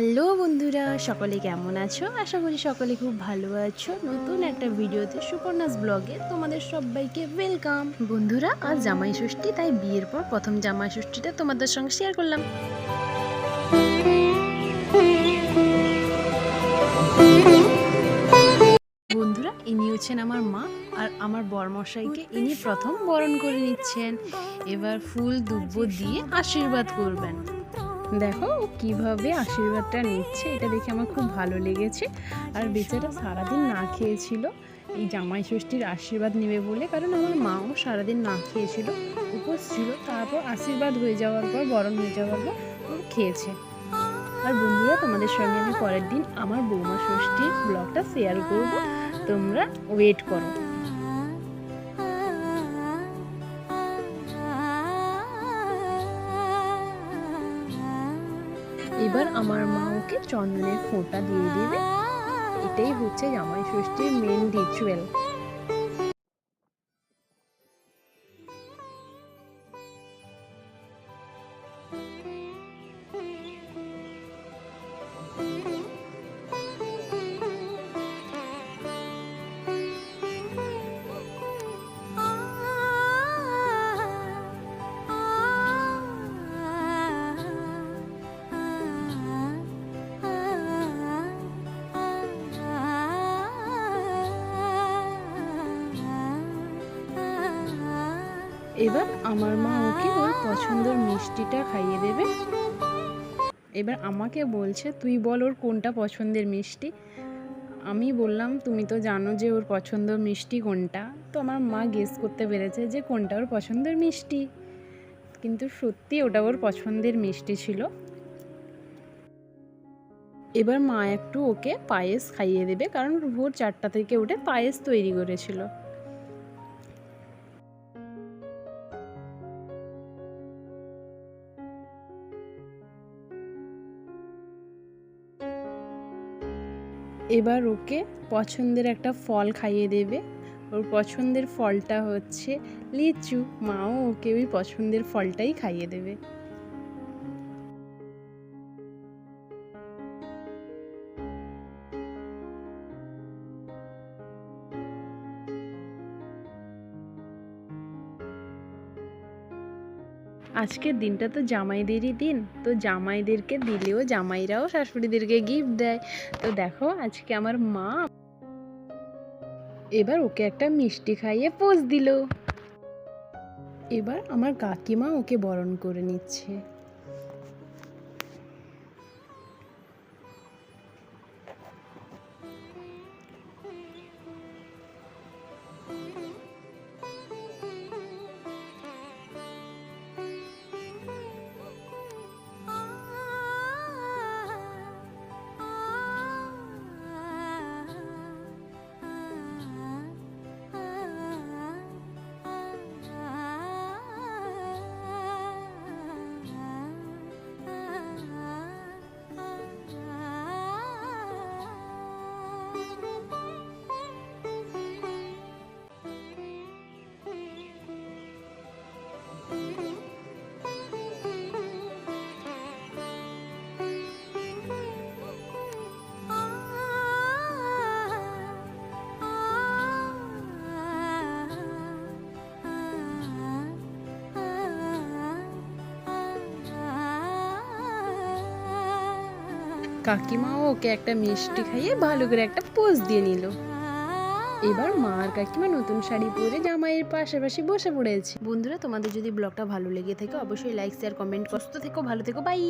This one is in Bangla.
হ্যালো বন্ধুরা, সকলে কেমন আছো? আশা করি সকলে খুব ভালো আছো। নতুন একটা ভিডিওতে সুপর্ণাস ব্লগে তোমাদের সবাইকে ওয়েলকাম বন্ধুরা, আজ জামাই ষষ্ঠী, তাই বিয়ের পর প্রথম জামাই ষষ্ঠীটা তোমাদের সঙ্গে শেয়ার করলাম। বন্ধুরা, ইনি হচ্ছেন আমার মা আর আমার বরমশাইকে ইনি প্রথম বরণ করে নিচ্ছেন। এবার ফুল দুব্য দিয়ে আশীর্বাদ করবেন। দেখো কীভাবে আশীর্বাদটা নিচ্ছে, এটা দেখে আমার খুব ভালো লেগেছে। আর বেচারা সারাদিন না খেয়েছিল, এই জামাই ষষ্ঠীর আশীর্বাদ নেবে বলে, কারণ আমার মাও সারাদিন না খেয়েছিল, উপোস ছিল, তারপর আশীর্বাদ হয়ে যাওয়ার পর, বরণ হয়ে যাওয়ার পর খেয়েছে। আর বন্ধুরা, তোমাদের সঙ্গে আমি পরের দিন আমার বৌমা ষষ্ঠীর ব্লগটা শেয়ার করব, তোমরা ওয়েট করো। এবার আমার মা ওকে চন্দনের ফোঁটা দিয়ে দেবে। এটাই হচ্ছে জামাই ষষ্ঠীর মেন রিচুয়াল এবার আমার মা ওকে ওর পছন্দের মিষ্টিটা খাইয়ে দেবে। এবার আমাকে বলছে, তুই বল ওর কোনটা পছন্দের মিষ্টি? আমি বললাম, তুমি তো জানো যে ওর পছন্দ মিষ্টি কোনটা। তো আমার মা গেস করতে পেরেছে যে কোনটা ওর পছন্দের মিষ্টি। কিন্তু সত্যি ওটা ওর পছন্দের মিষ্টি ছিল। এবার মা একটু ওকে পায়েস খাইয়ে দেবে, কারণ ভোর চারটা থেকে উঠে পায়েস তৈরি করেছিল। এবার ওকে পছন্দের একটা ফল খাইয়ে দেবে। ওর পছন্দের ফলটা হচ্ছে লিচু। মাও ওকে ওই পছন্দের ফলটাই খাইয়ে দেবে। আজকের দিনটা তো জামাইদেরই দিন, তো জামাইদেরকে দিলেও জামাইরাও শাশুড়িদেরকে গিফট দেয়। তো দেখো, আজকে আমার মা এবার ওকে একটা মিষ্টি খাইয়ে পোজ দিল। এবার আমার কাকিমা ওকে বরণ করে নিচ্ছে। কাকিমাও ওকে একটা মিষ্টি খাইয়ে ভালো করে একটা পোজ দিয়ে নিল। এবার মা আর কাকিমা নতুন শাড়ি পরে জামাইয়ের পাশাপাশি বসে পড়েছে। বন্ধুরা, তোমাদের যদি ব্লগটা ভালো লেগে থাকে, অবশ্যই লাইক শেয়ার কমেন্ট করতে থেকো, ভালো থেকো বাই